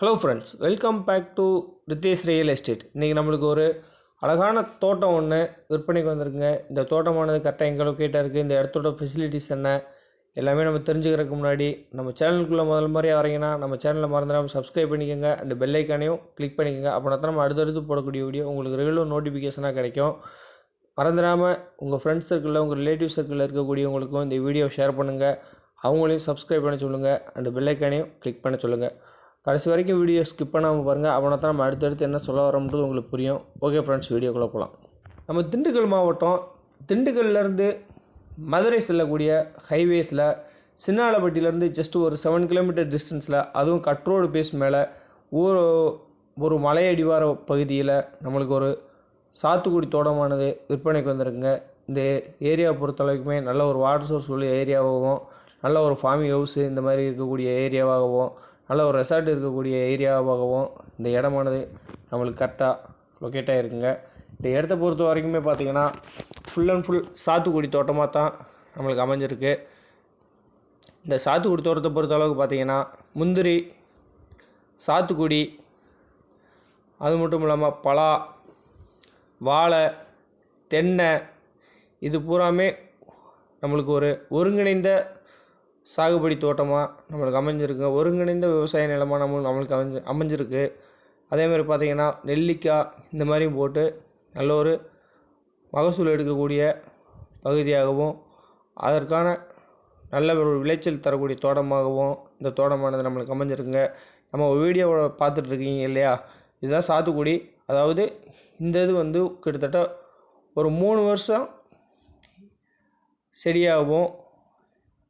Hello friends welcome back to Ritesh real estate இன்றைக்கி நம்மளுக்கு ஒரு அழகான தோட்டம் ஒன்று விற்பனைக்கு வந்திருக்குங்க. இந்த தோட்டமானது கரெக்டாக எங்கே லொக்கேட்டாக இருக்குது இந்த இடத்தோட ஃபெசிலிட்டிஸ் என்ன எல்லாமே நம்ம தெரிஞ்சுக்கிறதுக்கு முன்னாடி நம்ம சேனலுக்குள்ளே முதல் மாதிரி வரீங்கன்னா நம்ம சேனலில் மறந்துடாமல் சப்ஸ்கிரைப் பண்ணிக்கோங்க. அண்ட் பெல்லைக்கானையும் கிளிக் பண்ணிக்கோங்க. அப்படின்னா தான் நம்ம அடுத்தடுத்து போடக்கூடிய வீடியோ உங்களுக்கு ரெகுலர் நோட்டிஃபிகேஷனாக கிடைக்கும். மறந்துடாமல் உங்கள் ஃப்ரெண்ட்ஸ் சர்க்கிளில் உங்கள் ரிலேட்டிவ் சர்க்கிளில் இருக்கக்கூடியவங்களுக்கும் இந்த வீடியோ ஷேர் பண்ணுங்கள் அவங்களையும் சப்ஸ்கிரைப் பண்ண சொல்லுங்கள் அண்ட் பெல்லைக்கானையும் கிளிக் பண்ண சொல்லுங்கள் கடைசி வரைக்கும் வீடியோ ஸ்கிப் பண்ணாமல் பாருங்கள் அவனை தான் நம்ம அடுத்தடுத்து என்ன சொல்ல வரோம்ன்றது உங்களுக்கு புரியும். ஓகே ஃப்ரெண்ட்ஸ் வீடியோக்குள்ளே போகலாம் நம்ம திண்டுக்கல் மாவட்டம் திண்டுக்கல்லேருந்து மதுரை செல்லக்கூடிய ஹைவேஸில் சின்னாலப்பட்டியிலேருந்து ஜஸ்ட் ஒரு செவன் கிலோமீட்டர் டிஸ்டன்ஸில் அதுவும் கட்ரோடு பேஸ் மேலே ஒரு ஒரு மலையடிவார பகுதியில் நம்மளுக்கு ஒரு சாத்துக்குடி தோட்டமானது விற்பனைக்கு வந்திருக்குங்க. இந்த ஏரியாவை பொறுத்தளவுக்குமே நல்ல ஒரு வாட்டர் சோர்ஸ் உள்ள ஏரியாவாகவும் நல்ல ஒரு ஃபார்மிங் ஹவுஸு இந்த மாதிரி இருக்கக்கூடிய ஏரியாவாகவும் நல்ல ஒரு ரெசார்ட் இருக்கக்கூடிய ஏரியாவாகவும் இந்த இடமானது நம்மளுக்கு கரெக்டாக லொக்கேட் ஆகிருக்குங்க இந்த இடத்த பொறுத்த வரைக்குமே பார்த்திங்கன்னா ஃபுல் அண்ட் ஃபுல் சாத்துக்குடி தோட்டமாக தான் நம்மளுக்கு அமைஞ்சிருக்கு. இந்த சாத்துக்குடி தோட்டத்தை பொறுத்த அளவுக்கு பார்த்திங்கன்னா முந்திரி சாத்துக்குடி அது மட்டும் இல்லாமல் பலா வாழை தென்னை இது பூராமே நம்மளுக்கு ஒரு ஒருங்கிணைந்த சாகுபடி தோட்டமாக நம்மளுக்கு அமைஞ்சிருக்கு. ஒருங்கிணைந்த விவசாய நிலமாக நம்ம நம்மளுக்கு அமைஞ்சு அமைஞ்சிருக்கு. அதே மாதிரி பார்த்திங்கன்னா நெல்லிக்காய் இந்த மாதிரியும் போட்டு நல்ல ஒரு மகசூல் எடுக்கக்கூடிய பகுதியாகவும் அதற்கான நல்ல ஒரு விளைச்சல் தரக்கூடிய தோட்டமாகவும் இந்த தோட்டமானது நம்மளுக்கு அமைஞ்சிருக்குங்க. நம்ம வீடியோவை பார்த்துட்ருக்கீங்க இல்லையா? இதுதான் சாத்துக்குடி. அதாவது இந்த இது வந்து கிட்டத்தட்ட ஒரு மூணு வருஷம் செடியாகவும்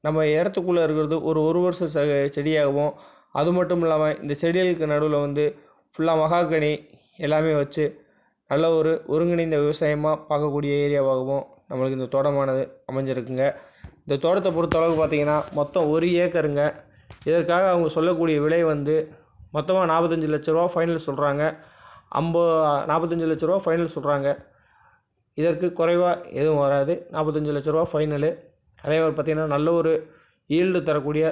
நம்ம இடத்துக்குள்ளே இருக்கிறது ஒரு ஒரு வருஷம் செ செடியாகவும் அது மட்டும் இல்லாமல் இந்த செடிகளுக்கு நடுவில் வந்து ஃபுல்லாக மகாகனி எல்லாமே வச்சு நல்ல ஒரு ஒருங்கிணைந்த விவசாயமாக பார்க்கக்கூடிய ஏரியாவாகவும் நம்மளுக்கு இந்த தோட்டமானது அமைஞ்சிருக்குங்க. இந்த தோட்டத்தை பொறுத்த அளவுக்கு பார்த்திங்கன்னா மொத்தம் ஒரு ஏக்கருங்க. இதற்காக அவங்க சொல்லக்கூடிய விலை வந்து மொத்தமாக நாற்பத்தஞ்சு லட்ச ரூபா ஃபைனல் சொல்கிறாங்க ஐம்போ நாற்பத்தஞ்சு லட்ச ரூபா ஃபைனல் சொல்கிறாங்க இதற்கு குறைவாக எதுவும் வராது. நாற்பத்தஞ்சு லட்ச ரூபா ஃபைனலு அதே மாதிரி பார்த்திங்கன்னா நல்ல ஒரு ஈல்டு தரக்கூடிய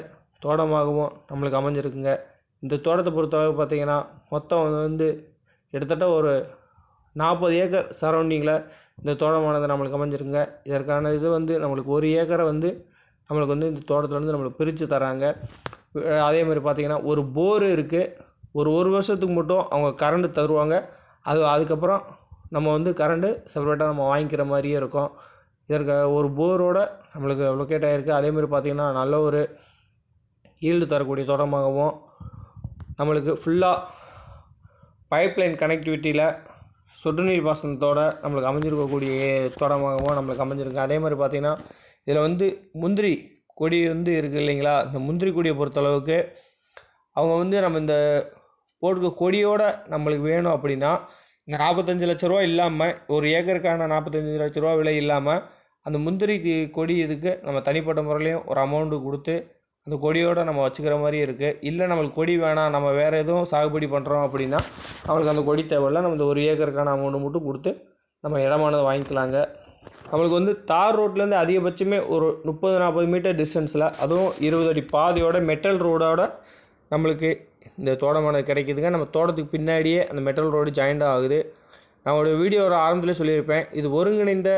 தோட்டமாகவும் நம்மளுக்கு அமைஞ்சிருக்குங்க. இந்த தோட்டத்தை பொறுத்தளவு பார்த்திங்கன்னா மொத்தம் வந்து கிட்டத்தட்ட ஒரு நாற்பது ஏக்கர் சரௌண்டிங்கில் இந்த தோட்டமானது நம்மளுக்கு அமைஞ்சிருக்குங்க. இதற்கான இது வந்து நம்மளுக்கு ஒரு ஏக்கரை வந்து நம்மளுக்கு வந்து இந்த தோட்டத்துலேருந்து நம்மளுக்கு பிரித்து தராங்க. அதே மாதிரி பார்த்திங்கன்னா ஒரு போர் இருக்குது ஒரு ஒரு வருஷத்துக்கு மட்டும் அவங்க கரண்ட்டு தருவாங்க. அது அதுக்கப்புறம் நம்ம வந்து கரண்ட்டு செப்பரேட்டாக நம்ம வாங்கிக்கிற மாதிரியே இருக்கும். இதற்கு ஒரு போரோட நம்மளுக்கு லொக்கேட் ஆகிருக்கு அதேமாதிரி பார்த்திங்கன்னா நல்ல ஒரு ஈல்டு தரக்கூடிய தோட்டமாகவும் நம்மளுக்கு ஃபுல்லாக பைப்லைன் கனெக்டிவிட்டியில் சொட்டு நீர் பாசனத்தோட நம்மளுக்கு அமைஞ்சிருக்கக்கூடிய தோட்டமாகவும் நம்மளுக்கு அமைஞ்சிருக்கு. அதே மாதிரி பார்த்திங்கன்னா இதில் வந்து முந்திரி கொடி வந்து இருக்குது இல்லைங்களா? இந்த முந்திரி கொடியை பொறுத்தளவுக்கு அவங்க வந்து நம்ம இந்த போட்டுக்க கொடியோடு நம்மளுக்கு வேணும் அப்படின்னா இந்த நாற்பத்தஞ்சு லட்ச ரூபா இல்லாமல் ஒரு ஏக்கருக்கான நாற்பத்தஞ்சு லட்ச ரூபா விலை இல்லாமல் அந்த முந்திரிக்கு கொடி இதுக்கு நம்ம தனிப்பட்ட முறையிலையும் ஒரு அமௌண்ட்டு கொடுத்து அந்த கொடியோடு நம்ம வச்சுக்கிற மாதிரி இருக்குது இல்லை நம்மளுக்கு கொடி வேணாம் நம்ம வேறு எதுவும் சாகுபடி பண்ணுறோம் அப்படின்னா நம்மளுக்கு அந்த கொடி தேவையில்ல. நம்ம இந்த ஒரு ஏக்கருக்கான அமௌண்ட்டு மட்டும் கொடுத்து நம்ம இடமானதை வாங்கிக்கலாங்க. நம்மளுக்கு வந்து தார் ரோட்லேருந்து அதிகபட்சமே ஒரு முப்பது நாற்பது மீட்டர் டிஸ்டன்ஸில் அதுவும் இருபது அடி பாதையோட மெட்டல் ரோடோட நம்மளுக்கு இந்த தோட்டமானது கிடைக்குதுங்க. நம்ம தோட்டத்துக்கு பின்னாடியே அந்த மெட்டல் ரோடு ஜாயிண்ட் ஆகுது. நான் ஒரு வீடியோவோட ஆரம்பத்தில் சொல்லியிருப்பேன். இது ஒருங்கிணைந்த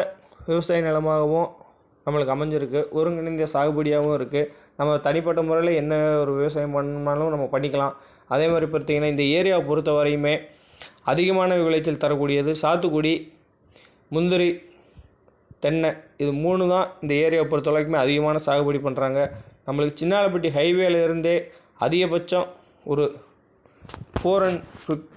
விவசாய நிலமாகவும் நம்மளுக்கு அமைஞ்சிருக்கு. ஒருங்கிணைந்த சாகுபடியாகவும் இருக்குது நம்ம தனிப்பட்ட முறையில் என்ன ஒரு விவசாயம் பண்ணாலும் நம்ம பண்ணிக்கலாம். அதே மாதிரி பார்த்திங்கன்னா இந்த ஏரியாவை பொறுத்த வரையுமே அதிகமான விளைச்சல் தரக்கூடியது சாத்துக்குடி முந்திரி தென்னை. இது மூணு தான் இந்த ஏரியாவை பொறுத்த வரைக்குமே அதிகமான சாகுபடி பண்ணுறாங்க நம்மளுக்கு சின்னாலப்பட்டி ஹைவேலேருந்தே அதிகபட்சம் ஒரு ஃபோர் அண்ட்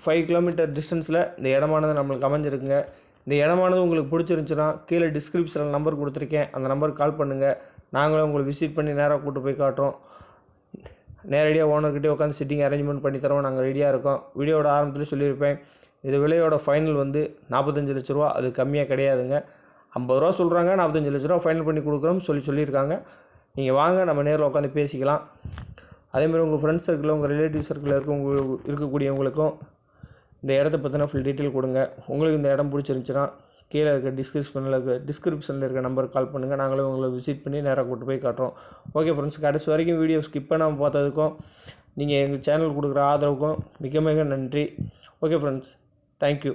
ஃபைவ் கிலோமீட்டர் டிஸ்டன்ஸில் இந்த இடமானது நம்மளுக்கு அமைஞ்சிருக்குங்க. இந்த இடமானது உங்களுக்கு பிடிச்சிருந்துச்சுன்னா கீழே டிஸ்கிரிப்ஷனில் நம்பர் கொடுத்துருக்கேன். அந்த நம்பருக்கு கால் பண்ணுங்கள் நாங்களும் உங்களை விசிட் பண்ணி நேராக கூப்பிட்டு போய் காட்டுறோம். நேரடியாக ஓனர்கிட்டே உட்காந்து சிட்டிங் அரேஞ்ச்மெண்ட் பண்ணி தரோம் நாங்கள் ரெடியாக இருக்கோம். வீடியோட ஆரம்பத்தில் சொல்லியிருப்பேன். இது விலையோட ஃபைனல் வந்து நாற்பத்தஞ்சு லட்ச ரூபா. அது கம்மியாக கிடையாதுங்க. ஐம்பது ரூபா சொல்கிறாங்க நாற்பத்தஞ்சு லட்ச ரூபா ஃபைனல் பண்ணி கொடுக்குறோம்னு சொல்லி சொல்லியிருக்காங்க. நீங்கள் வாங்க. நம்ம நேரில் உட்காந்து பேசிக்கலாம். அதேமாதிரி உங்கள் ஃப்ரெண்ட்ஸ் சர்க்கிளில் உங்கள் ரிலேட்டிவ் சர்க்கிளில் இருக்க இருக்கக்கூடியவங்களுக்கும் இந்த இடத்த பற்றின ஃபுல் டீட்டெயில் கொடுங்க. உங்களுக்கு இந்த இடம் பிடிச்சிருந்துச்சின்னா கீழே இருக்க டிஸ்கிரிப்ஷனில் இருக்க டிஸ்கிரிப்ஷனில் இருக்க நம்பருக்கு கால் பண்ணுங்கள் நாங்களும் உங்களை விசிட் பண்ணி நேராக கூட்டு போய் காட்டுறோம். ஓகே ஃப்ரெண்ட்ஸ் கடைசி வரைக்கும் வீடியோ ஸ்கிப் பண்ணாமல் பார்த்ததுக்கும் நீங்கள் எங்கள் சேனல் கொடுக்குற ஆதரவுக்கும் மிக மிக நன்றி. Okay friends thank you